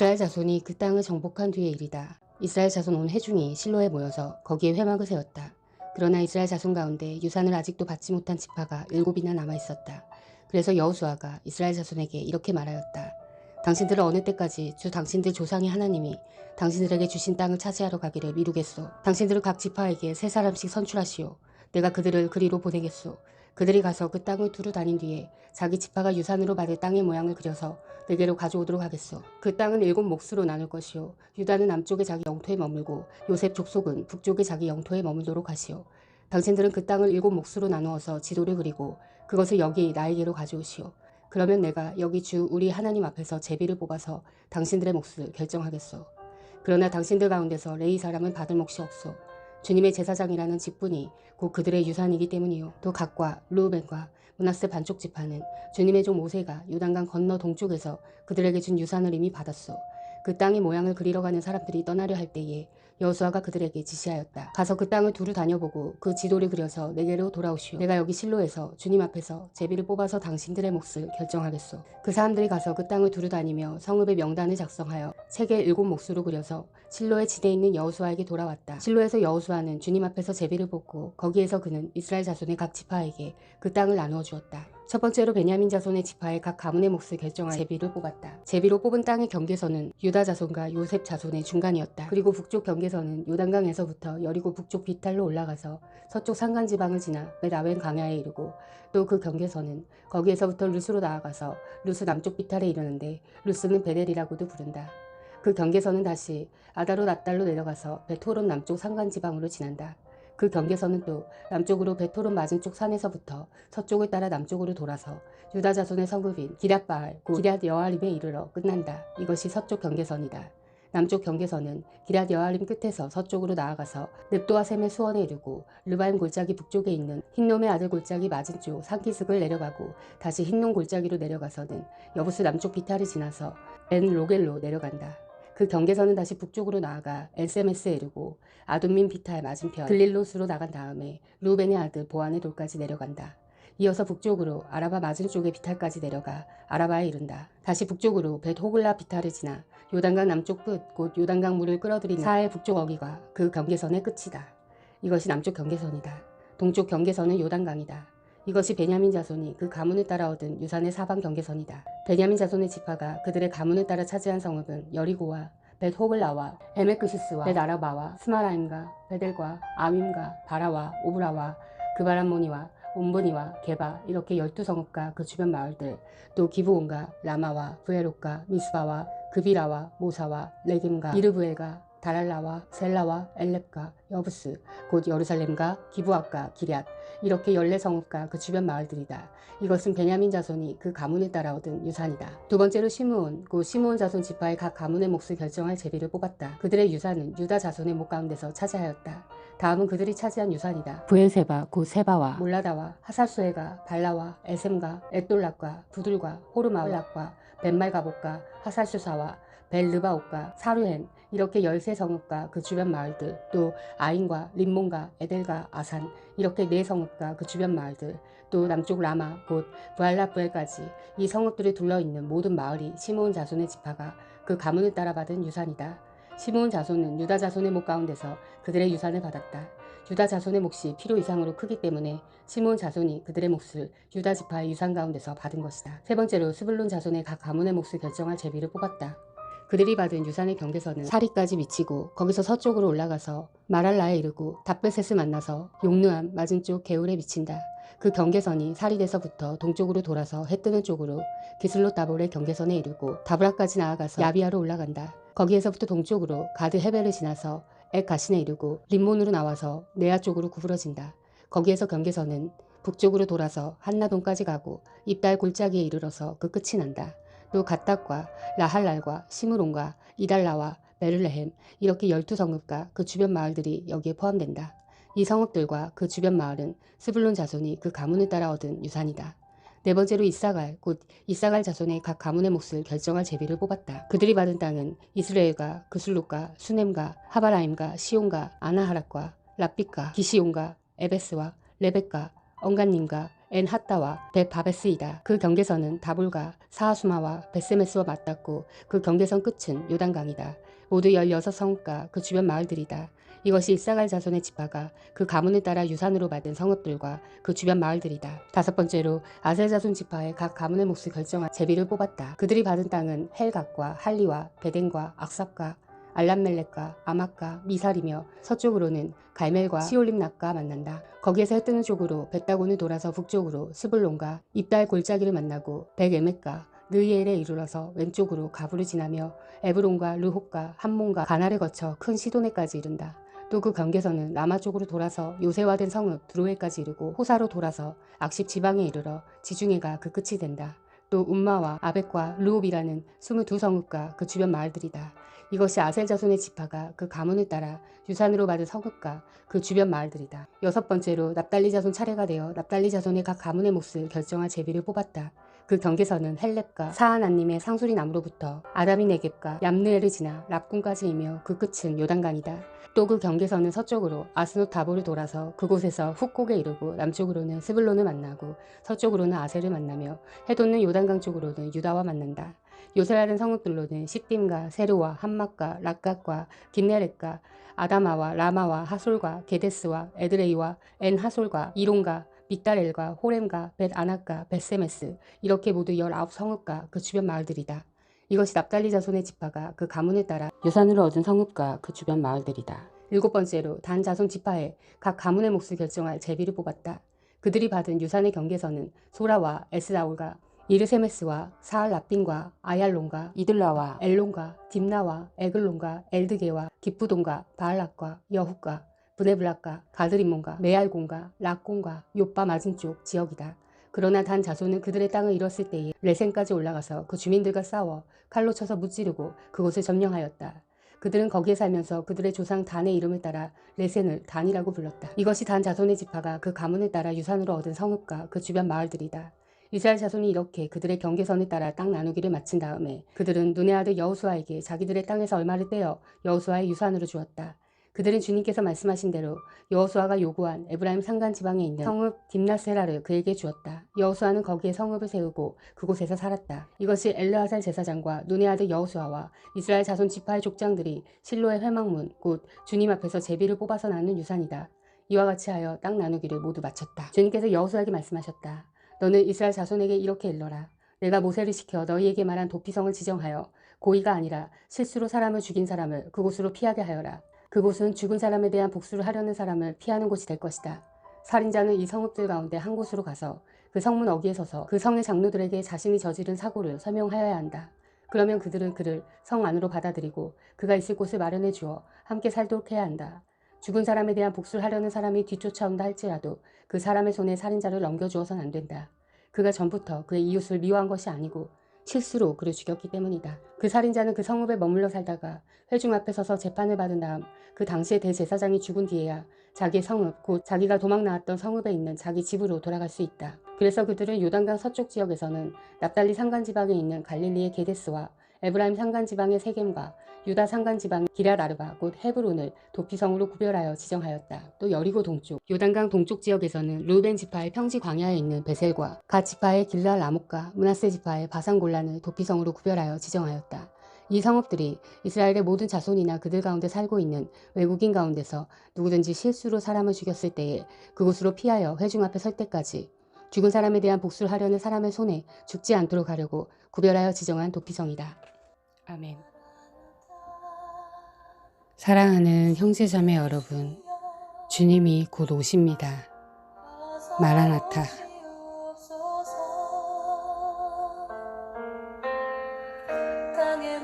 이스라엘 자손이 그 땅을 정복한 뒤의 일이다. 이스라엘 자손 온 회중이 실로에 모여서 거기에 회막을 세웠다. 그러나 이스라엘 자손 가운데 유산을 아직도 받지 못한 지파가 일곱이나 남아 있었다. 그래서 여호수아가 이스라엘 자손에게 이렇게 말하였다. 당신들은 어느 때까지 주 당신들 조상의 하나님이 당신들에게 주신 땅을 차지하러 가기를 미루겠소. 당신들은 각 지파에게 세 사람씩 선출하시오. 내가 그들을 그리로 보내겠소. 그들이 가서 그 땅을 두루 다닌 뒤에 자기 지파가 유산으로 받을 땅의 모양을 그려서 내게로 가져오도록 하겠소. 그 땅은 일곱 몫으로 나눌 것이요. 유다는 남쪽에 자기 영토에 머물고 요셉 족속은 북쪽에 자기 영토에 머물도록 하시오. 당신들은 그 땅을 일곱 몫으로 나누어서 지도를 그리고 그것을 여기 나에게로 가져오시오. 그러면 내가 여기 주 우리 하나님 앞에서 제비를 뽑아서 당신들의 몫을 결정하겠소. 그러나 당신들 가운데서 레이 사람은 받을 몫이 없소. 주님의 제사장이라는 직분이 곧 그들의 유산이기 때문이요. 또 각과 루벤과 문하세 반쪽 지파는 주님의 종 모세가 요단강 건너 동쪽에서 그들에게 준 유산을 이미 받았소. 그 땅의 모양을 그리러 가는 사람들이 떠나려 할 때에 여호수아가 그들에게 지시하였다. 가서 그 땅을 두루 다녀보고 그 지도를 그려서 내게로 돌아오시오. 내가 여기 실로에서 주님 앞에서 제비를 뽑아서 당신들의 몫을 결정하겠소. 그 사람들이 가서 그 땅을 두루 다니며 성읍의 명단을 작성하여 책에 일곱 몫으로 그려서 실로에 지대 있는 여호수아에게 돌아왔다. 실로에서 여호수아는 주님 앞에서 제비를 뽑고 거기에서 그는 이스라엘 자손의 각 지파에게 그 땅을 나누어 주었다. 첫 번째로 베냐민 자손의 지파의 각 가문의 몫을 결정한 제비를 뽑았다. 제비로 뽑은 땅의 경계선은 유다 자손과 요셉 자손의 중간이었다. 그리고 북쪽 경계선은 요단강에서부터 여리고 북쪽 비탈로 올라가서 서쪽 산간 지방을 지나 베라웬 강야에 이르고 또 그 경계선은 거기에서부터 루스로 나아가서 루스 남쪽 비탈에 이르는데 루스는 베델이라고도 부른다. 그 경계선은 다시 아다로 낫달로 내려가서 베토론 남쪽 산간 지방으로 지난다. 그 경계선은 또 남쪽으로 베토론 맞은 쪽 산에서부터 서쪽을 따라 남쪽으로 돌아서 유다 자손의 성읍인 기랏바알 곧 기랏 여아림에 이르러 끝난다. 이것이 서쪽 경계선이다. 남쪽 경계선은 기랏 여아림 끝에서 서쪽으로 나아가서 넵도와 셈의 수원에 이르고 르바임 골짜기 북쪽에 있는 흰놈의 아들 골짜기 맞은 쪽 산기슭을 내려가고 다시 흰놈 골짜기로 내려가서는 여부스 남쪽 비탈을 지나서 엔 로겔로 내려간다. 그 경계선은 다시 북쪽으로 나아가 엘세메스에 이르고 아둠민 비타의 맞은편 글릴롯으로 나간 다음에 루벤의 아들 보안의 돌까지 내려간다. 이어서 북쪽으로 아라바 맞은 쪽의 비탈까지 내려가 아라바에 이른다. 다시 북쪽으로 벳 호글라 비탈을 지나 요단강 남쪽 끝 곧 요단강 물을 끌어들이는 사해 북쪽 어기가 그 경계선의 끝이다. 이것이 남쪽 경계선이다. 동쪽 경계선은 요단강이다. 이것이 베냐민 자손이 그 가문을 따라 얻은 유산의 사방 경계선이다. 베냐민 자손의 지파가 그들의 가문을 따라 차지한 성읍은 여리고와 벳 호글라와 에메크시스와 벳 아라바와 스마라임과 베델과 아밈과 바라와 오브라와 그바람모니와 온브니와 게바 이렇게 열두 성읍과 그 주변 마을들 또 기브온과 라마와 부에롯과 미스바와 그비라와 모사와 레김과 이르브엘과 다랄라와 셀라와 엘렙과 여부스 곧 여루살렘과 기부악과 기럇 이렇게 열네 성읍과 그 주변 마을들이다. 이것은 베냐민 자손이 그 가문을 따라 얻은 유산이다. 두 번째로 시므온 곧 시므온 자손 지파의 각 가문의 몫을 결정할 제비를 뽑았다. 그들의 유산은 유다 자손의 목 가운데서 차지하였다. 다음은 그들이 차지한 유산이다. 부엘세바 곧 세바와 몰라다와 하살수에가 발라와 에셈과 에돌락과 부들과 호르마울락과 벤말가복과 하살수사와 벨르바옥과 사르헨 이렇게 열세 성읍과 그 주변 마을들 또 아인과 림몬과 에델과 아산 이렇게 네 성읍과 그 주변 마을들 또 남쪽 라마 곧 부알라부엘까지 이 성읍들이 둘러있는 모든 마을이 시므온 자손의 지파가 그 가문을 따라 받은 유산이다. 시므온 자손은 유다 자손의 목 가운데서 그들의 유산을 받았다. 유다 자손의 몫이 필요 이상으로 크기 때문에 시므온 자손이 그들의 몫을 유다 지파의 유산 가운데서 받은 것이다. 세 번째로 스불론 자손의 각 가문의 몫을 결정할 제비를 뽑았다. 그들이 받은 유산의 경계선은 사리까지 미치고 거기서 서쪽으로 올라가서 마랄라에 이르고 답베셋을 만나서 용누암 맞은쪽 개울에 미친다. 그 경계선이 사리에서부터 동쪽으로 돌아서 해 뜨는 쪽으로 기슬로 다볼의 경계선에 이르고 다브라까지 나아가서 야비아로 올라간다. 거기에서부터 동쪽으로 가드 헤벨을 지나서 엑 가신에 이르고 림몬으로 나와서 네아 쪽으로 구부러진다. 거기에서 경계선은 북쪽으로 돌아서 한나동까지 가고 입달 골짜기에 이르러서 그 끝이 난다. 또 갓닥과 라할랄과 시므론과 이달라와 베를레헴 이렇게 열두 성읍과 그 주변 마을들이 여기에 포함된다. 이 성읍들과 그 주변 마을은 스불론 자손이 그 가문을 따라 얻은 유산이다. 네 번째로 이사갈 곧 이사갈 자손의 각 가문의 몫을 결정할 제비를 뽑았다. 그들이 받은 땅은 이스라엘과 그술룩과 수넴과 하바라임과 시온과 아나하락과 라삐과 기시온과 에베스와 레베카 언간님과 엔 하따와 벳 바베스이다. 그 경계선은 다볼과 사하수마와 베세메스와 맞닿고 그 경계선 끝은 요단강이다. 모두 16성읍과 그 주변 마을들이다. 이것이 이사갈 자손의 지파가 그 가문을 따라 유산으로 받은 성읍들과 그 주변 마을들이다. 다섯 번째로 아셀 자손 지파의 각 가문의 몫을 결정한 제비를 뽑았다. 그들이 받은 땅은 헬각과 할리와 베덴과 악삽과 알람멜렉과 아마카, 미살이며 서쪽으로는 갈멜과 시올림낙과 만난다. 거기에서 해뜨는 쪽으로 벳다곤을 돌아서 북쪽으로 스불론과 입달 골짜기를 만나고 백에멕과 느이엘에 이르러서 왼쪽으로 가부를 지나며 에브론과 르홉과 함몬과 가나를 거쳐 큰 시도네까지 이른다. 또 그 경계선은 남아 쪽으로 돌아서 요새화된 성읍 드로에까지 이르고 호사로 돌아서 악십 지방에 이르러 지중해가 그 끝이 된다. 또 움마와 아벡과 르옵이라는 22성읍과 그 주변 마을들이다. 이것이 아셀 자손의 지파가 그 가문을 따라 유산으로 받은 성읍과 그 주변 마을들이다. 여섯 번째로 납달리 자손 차례가 되어 납달리 자손의 각 가문의 몫을 결정할 제비를 뽑았다. 그 경계선은 헬렙과 사하나님의 상수리 나무로부터 아다미 네겝과 얌느에를 지나 랍군까지이며 그 끝은 요단강이다. 또 그 경계선은 서쪽으로 아스노 다보를 돌아서 그곳에서 훅곡에 이르고 남쪽으로는 스불론을 만나고 서쪽으로는 아셀을 만나며 해돋는 요단강 쪽으로는 유다와 만난다. 요새라는 성읍들로는 시딤과 세르와 함막과 락각과 긴네렛과 아다마와 라마와 하솔과 게데스와 에드레이와 엔 하솔과 이론과 믹다렐과 호렘과 벳 아낙과 벳세메스 이렇게 모두 19성읍과 그 주변 마을들이다. 이것이 납달리 자손의 지파가 그 가문을 따라 유산으로 얻은 성읍과 그 주변 마을들이다. 일곱 번째로 단 자손 지파에 각 가문의 몫을 결정할 제비를 뽑았다. 그들이 받은 유산의 경계선은 소라와 에스라올과 이르세메스와 사알 라핀과 아얄론과 이들라와 엘론과 딥나와 에글론과 엘드게와 기프돈과 바알락과 여훗과 브네블락과 가드리몬과 메알곤과 락곤과 요빠 맞은 쪽 지역이다. 그러나 단 자손은 그들의 땅을 잃었을 때에 레센까지 올라가서 그 주민들과 싸워 칼로 쳐서 무찌르고 그곳을 점령하였다. 그들은 거기에 살면서 그들의 조상 단의 이름을 따라 레센을 단이라고 불렀다. 이것이 단 자손의 지파가 그 가문을 따라 유산으로 얻은 성읍과 그 주변 마을들이다. 이스라엘 자손이 이렇게 그들의 경계선을 따라 땅 나누기를 마친 다음에 그들은 눈의 아들 여호수아에게 자기들의 땅에서 얼마를 떼어 여호수아의 유산으로 주었다. 그들은 주님께서 말씀하신 대로 여호수아가 요구한 에브라임 산간 지방에 있는 성읍 딥나세라를 그에게 주었다. 여호수아는 거기에 성읍을 세우고 그곳에서 살았다. 이것이 엘르아살 제사장과 눈의 아들 여호수아와 이스라엘 자손 지파의 족장들이 실로의 회막문 곧 주님 앞에서 제비를 뽑아서 나눈 유산이다. 이와 같이 하여 땅 나누기를 모두 마쳤다. 주님께서 여호수아에게 말씀하셨다. 너는 이스라엘 자손에게 이렇게 일러라. 내가 모세를 시켜 너희에게 말한 도피성을 지정하여 고의가 아니라 실수로 사람을 죽인 사람을 그곳으로 피하게 하여라. 그곳은 죽은 사람에 대한 복수를 하려는 사람을 피하는 곳이 될 것이다. 살인자는 이 성읍들 가운데 한 곳으로 가서 그 성문 어귀에 서서 그 성의 장로들에게 자신이 저지른 사고를 설명하여야 한다. 그러면 그들은 그를 성 안으로 받아들이고 그가 있을 곳을 마련해 주어 함께 살도록 해야 한다. 죽은 사람에 대한 복수를 하려는 사람이 뒤쫓아온다 할지라도 그 사람의 손에 살인자를 넘겨주어선 안 된다. 그가 전부터 그의 이웃을 미워한 것이 아니고 실수로 그를 죽였기 때문이다. 그 살인자는 그 성읍에 머물러 살다가 회중 앞에 서서 재판을 받은 다음 그 당시의 대제사장이 죽은 뒤에야 자기의 성읍, 곧 자기가 도망 나왔던 성읍에 있는 자기 집으로 돌아갈 수 있다. 그래서 그들은 요단강 서쪽 지역에서는 납달리 산간 지방에 있는 갈릴리의 게데스와 에브라임 산간 지방의 세겜과 유다 산간지방의 기랴라르바 곧 헤브론을 도피성으로 구별하여 지정하였다. 또 여리고 동쪽, 요단강 동쪽 지역에서는 루벤 지파의 평지 광야에 있는 베셀과 갓 지파의 길랄 라목과 문하세 지파의 바산 골란을 도피성으로 구별하여 지정하였다. 이 성읍들이 이스라엘의 모든 자손이나 그들 가운데 살고 있는 외국인 가운데서 누구든지 실수로 사람을 죽였을 때에 그곳으로 피하여 회중 앞에 설 때까지 죽은 사람에 대한 복수를 하려는 사람의 손에 죽지 않도록 하려고 구별하여 지정한 도피성이다. 아멘. 사랑하는 형제자매 여러분, 주님이 곧 오십니다. 마라나타. 땅에